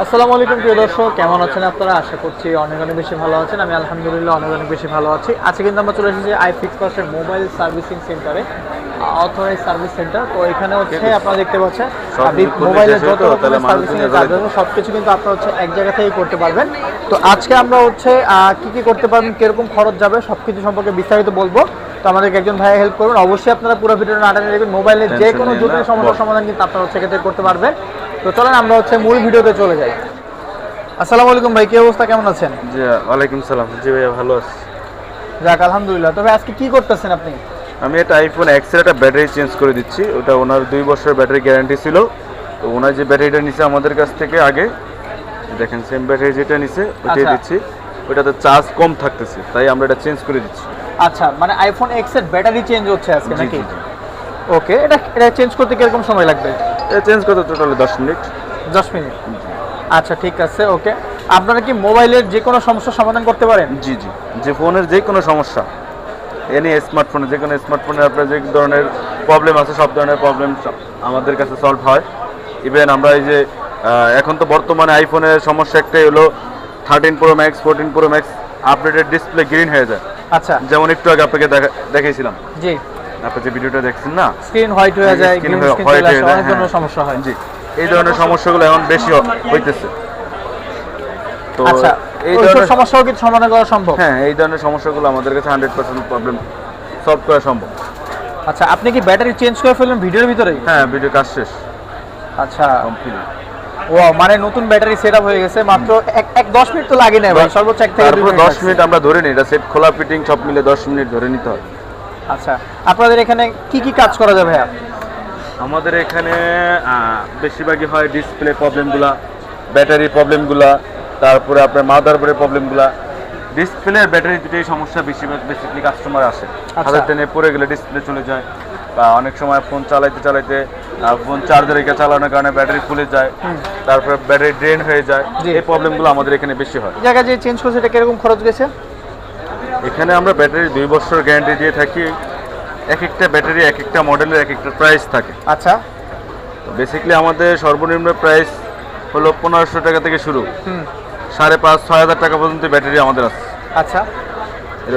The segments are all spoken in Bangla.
আসসালামু আলাইকুম প্রিয় দর্শক। কেমন আছেন আপনারা? আশা করছি অনেক অনেক বেশি ভালো আছেন। আমি আলহামদুলিল্লাহ অনেক অনেক বেশি ভালো আছি। আজকে কিন্তু আমরা চলে এসেছি আই ফিক্স ফার্স্টের মোবাইল সার্ভিসিং সেন্টারে অথরাইজ সার্ভিস সেন্টার তো এখানে হচ্ছে আপনারা দেখতে পাচ্ছেন মোবাইলের যত সার্ভিসিং এর কাজ আছে সব কিছু কিন্তু আপনারা হচ্ছে এক জায়গা থেকেই করতে পারবেন। তো আজকে আমরা হচ্ছে আহ, কি কি করতে পারবেন কীরকম খরচ যাবে সব কিছু সম্পর্কে বিস্তারিত বলব। তো আমাদেরকে একজন ভাইয়া হেল্প করবেন অবশ্যই আপনারা পুরো ভিডিওটা না টানে দেখবেন। মোবাইলের যে কোনো জটিল সমস্যার সমাধান কিন্তু আপনারা হচ্ছে এক্ষেত্রে করতে পারবেন। তো চলেন আমরা হচ্ছে মূল ভিডিওতে চলে যাই। আসসালামু আলাইকুম ভাই কি অবস্থা? কেমন আছেন? জি ওয়ালাইকুম সালাম। জি ভাইয়া ভালো আছি। যাক আলহামদুলিল্লাহ। তবে আজকে কি করতেছেন আপনি? আমি একটা আইফোন এক্সের একটা ব্যাটারি চেঞ্জ করে দিচ্ছি। ওটা ওনার দুই বছরের ব্যাটারি গ্যারান্টি ছিল। তো ওনার যে ব্যাটারিটা নিছে আমাদের কাছ থেকে আগে দেখেন সেম ব্যাটারি যেটা নিছে ওইটাই আচ্ছা। দিচ্ছি। ওটাতে চার্জ কম থাকতেছে তাই আমরা এটা চেঞ্জ করে দিচ্ছি। আচ্ছা মানে আইফোন এক্সের ব্যাটারি চেঞ্জ হচ্ছে আজকে নাকি? ওকে এটা এটা চেঞ্জ করতে কীরকম সময় লাগবে? এটা চেঞ্জ করতে টোটালি দশ মিনিট দশ মিনিট আচ্ছা ঠিক আছে ওকে আপনারা কি মোবাইলের যে কোনো সমস্যার সমাধান করতে পারেন? জি জি। যে ফোনের যে কোনো সমস্যা এনি স্মার্টফোনে যে কোনো স্মার্টফোনে আপনার যে ধরনের প্রবলেম আছে সব ধরনের প্রবলেম আমাদের কাছে সলভ হয়। ইভেন আমরা এই যে এখন তো বর্তমানে আইফোনের সমস্যা একটাই হলো thirteen pro max fourteen pro max updated display green হয়ে যায়। আচ্ছা। যেমন একটু আগে আপনাকে দেখা- দেখিয়েছিলাম জি। আপনি যে ভিডিওটা দেখছেন না স্ক্রিন হোয়াইট হয়ে যায় স্ক্রিন চলে হয়ে যায়, অনেক হ্যাঁ। সমস্যা হয়। জি এই ধরনের সমস্যাগুলো এখন বেশি হইতেছে। তো আচ্ছা এই ধরনের সমস্যাও কি সমাধান করা সম্ভব? হ্যাঁ এই ধরনের সমস্যাগুলো আমাদের কাছে হান্ড্রেড পার্সেন্ট প্রবলেম সলভ করা সম্ভব। আচ্ছা আপনি কি ব্যাটারি চেঞ্জ করে ফেললেন ভিডিওর ভিতরেই? হ্যাঁ ভিডিও কাজ শেষ। আচ্ছা। কমপ্লিট ও মানে নতুন ব্যাটারি সেটআপ হয়ে গেছে মাত্র এক এক দশ মিনিট তো লাগে না ভাই সর্বোচ্চ এক থেকে মিনিট। মিনিট আমরা ধরে নিই এটা সেট খোলা ফিটিং সব মিলে দশ মিনিট ধরে নিতে হয়। আচ্ছা আপনাদের এখানে কি কি কাজ করা যাবে ভাইয়া? আমাদের এখানে বেশিরভাগই হয় ডিসপ্লে প্রবলেমগুলা ব্যাটারি প্রবলেমগুলা তারপরে আপনার মাদার বোর্ডের প্রবলেমগুলা ডিসপ্লে আর ব্যাটারি দুটোই সমস্যা বেশিরভাগ বেসিকলি কাস্টমার আসে। হাতের টেনে পড়ে গেলে ডিসপ্লে চলে যায় বা অনেক সময় ফোন চালাইতে চালাইতে ফোন চার্জার রেখে চালানোর কারণে ব্যাটারি ফুলে যায় তারপরে ব্যাটারি ড্রেন হয়ে যায়। এই প্রবলেমগুলো আমাদের এখানে বেশি হয়। এই জায়গায় যে চেঞ্জ করছে এটা কীরকম খরচ গেছে? এখানে আমরা ব্যাটারি দুই বছর গ্যারান্টি দিয়ে থাকি এক একটা ব্যাটারি এক একটা মডেলের এক একটা প্রাইস থাকে। আচ্ছা। বেসিক্যালি আমাদের সর্বনিম্ন প্রাইস হলো পনেরোশো টাকা থেকে শুরু। সাড়ে পাঁচ ছয় হাজার টাকা পর্যন্ত ব্যাটারি আমাদের আছে। আচ্ছা।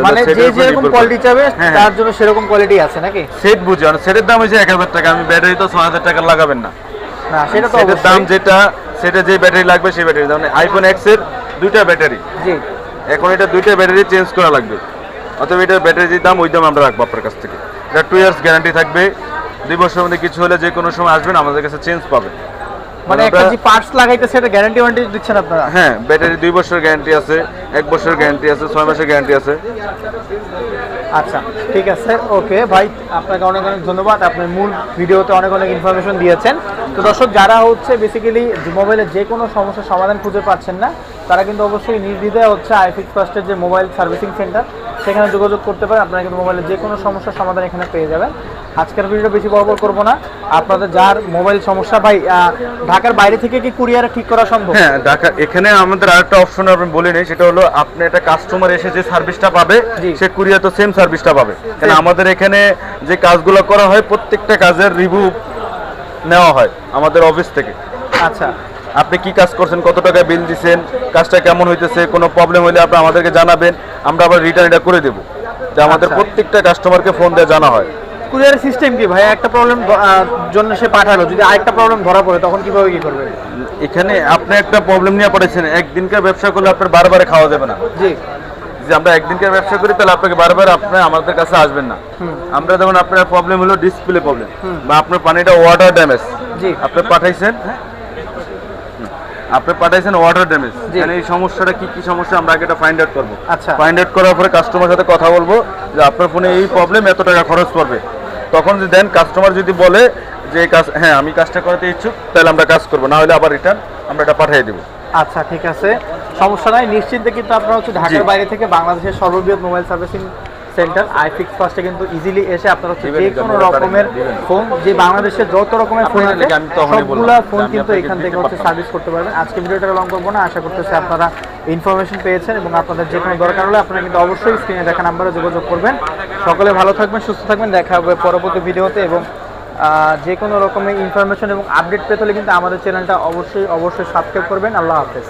মানে যে যেরকম কোয়ালিটি চাবে হ্যাঁ, তার জন্য সেরকম কোয়ালিটি আছে নাকি? সেট বুঝে মানে সেটের দাম হচ্ছে এক হাজার টাকা আমি ব্যাটারি তো ছয় হাজার টাকা লাগাবেন না। না সেটা তো দাম যেটা সেটা যে ব্যাটারি লাগবে সেই ব্যাটারি। দাম আইফোন এক্সের দুইটা ব্যাটারি। জি। এখন এটা দুইটা ব্যাটারি চেঞ্জ করা লাগবে। অথবা এটার ব্যাটারি যে দাম ওই দাম আমরা রাখব আপনার কাছ থেকে। এটা টু ইয়ার্স গ্যারান্টি থাকবে। দুই বছরের মধ্যে কিছু হলে যে কোনো সময় আসবেন আমাদের কাছে চেঞ্জ পাবেন। মানে একটা যে পার্টস লাগাইতে সেটা গ্যারান্টি ওয়ারেন্টি দিচ্ছেন আপনারা? হ্যাঁ ব্যাটারি দুই বছর গ্যারান্টি আছে এক বছর গ্যারান্টি আছে ছয় মাসের গ্যারান্টি আছে। আচ্ছা ঠিক আছে ওকে ভাই আপনাকে অনেক অনেক ধন্যবাদ। আপনার মূল ভিডিওতে অনেক অনেক ইনফরমেশন দিয়েছেন। তো দর্শক যারা হচ্ছে বেসিক্যালি মোবাইলের যে কোনো সমস্যার সমাধান খুঁজে পাচ্ছেন না তারা কিন্তু অবশ্যই নির্দ্বিধায় হচ্ছে আইফিক্স ফার্স্টের যে মোবাইল সার্ভিসিং সেন্টার সেখানে যোগাযোগ করতে পারেন আপনারা কিন্তু মোবাইলের যে কোনো সমস্যার সমাধান এখানে পেয়ে যাবেন। আজকের ভিডিওটা বেশি বড় করব না। আপনাদের যার মোবাইল সমস্যা ভাই ঢাকার বাইরে থেকে কি কুরিয়ারে ঠিক করা সম্ভব? হ্যাঁ ঢাকা এখানে আমাদের আরেকটা অপশন আপনি বলে নেই সেটা হলো আপনি একটা কাস্টমার এসে যে সার্ভিসটা পাবে। সে কুরিয়ার তো সেম সার্ভিসটা পাবে। কারণ আমাদের এখানে যে কাজগুলো করা হয় প্রত্যেকটা কাজের রিভিউ নেওয়া হয় আমাদের অফিস থেকে। আচ্ছা। আপনি কি কাজ করছেন? কত টাকা বিল দিছেন? কাজটা কেমন হইতেছে? কোনো প্রবলেম হলে আপনি আমাদেরকে জানাবেন। আমরা আবার রিটার্ন এটা করে দেবো। যে আমাদের আচ্ছা। প্রত্যেকটা কাস্টমারকে ফোন দিয়ে জানা হয়। কুরিয়ারের সিস্টেম কি ভাই? একটা প্রবলেম জন্য সে পাঠালো। যদি আরেকটা প্রবলেম ধরা পড়ে তখন কীভাবে কি করবে? এখানে আপনি একটা প্রবলেম নিয়ে পড়েছেন। একদিনকার ব্যবসা করলে আপনার বারবার খাওয়া যাবে না। জি। যে আমরা একদিনকার ব্যবসা করি তাহলে আপনাকে বারবার আপনি আমাদের কাছে আসবেন না। আমরা যেমন আপনার প্রবলেম হলো ডিসপ্লে প্রবলেম বা আপনার পানিটা ওয়াটার ড্যামেজ জি। আপনি পাঠাইছেন। আপনি পাঠাইছেন ওয়াটার ড্যামেজ মানে এই সমস্যাটা কি কি সমস্যা? আমরা আগে এটা ফাইন্ড আউট করব। আচ্ছা। ফাইন্ড আউট করার পরে কাস্টমার সাথে কথা বলব যে আপনার ফোনে এই প্রবলেম এত টাকা খরচ পড়বে। তখন যদি দেন কাস্টমার যদি বলে যে কাজ হ্যাঁ আমি কাজটা করাতে ইচ্ছুক তাহলে আমরা কাজ করব। না হলে আবার রিটার্ন আমরা এটা পাঠিয়ে দেবো। আচ্ছা ঠিক আছে। সমস্যা নাই। নিশ্চিন্তে কিন্তু আপনারা হচ্ছে ঢাকার বাইরে থেকে বাংলাদেশের সর্ববৃহৎ মোবাইল সার্ভিসিং সেন্টার আইফিক্স ফার্স্টে কিন্তু ইজিলি এসে আপনারা হচ্ছে যে কোনো রকমের ফোন যে বাংলাদেশের যত রকমের ফোন আছে সবগুলা ফোন কিন্তু এখান থেকে হচ্ছে সার্ভিস করতে পারবেন। আজকে ভিডিওটা লং করব না আশা করতেছি আপনারা ইনফরমেশন পেয়েছেন এবং আপনাদের যে কোনো দরকার হলে আপনারা কিন্তু অবশ্যই স্ক্রিনে দেখা নাম্বারে যোগাযোগ করবেন। সকলে ভালো থাকবেন সুস্থ থাকবেন দেখা হবে পরবর্তী ভিডিওতে এবং যে কোনো রকমের ইনফরমেশন এবং আপডেট পেতে হলে কিন্তু আমাদের চ্যানেলটা অবশ্যই অবশ্যই সাবস্ক্রাইব করবেন। আল্লাহ হাফেজ।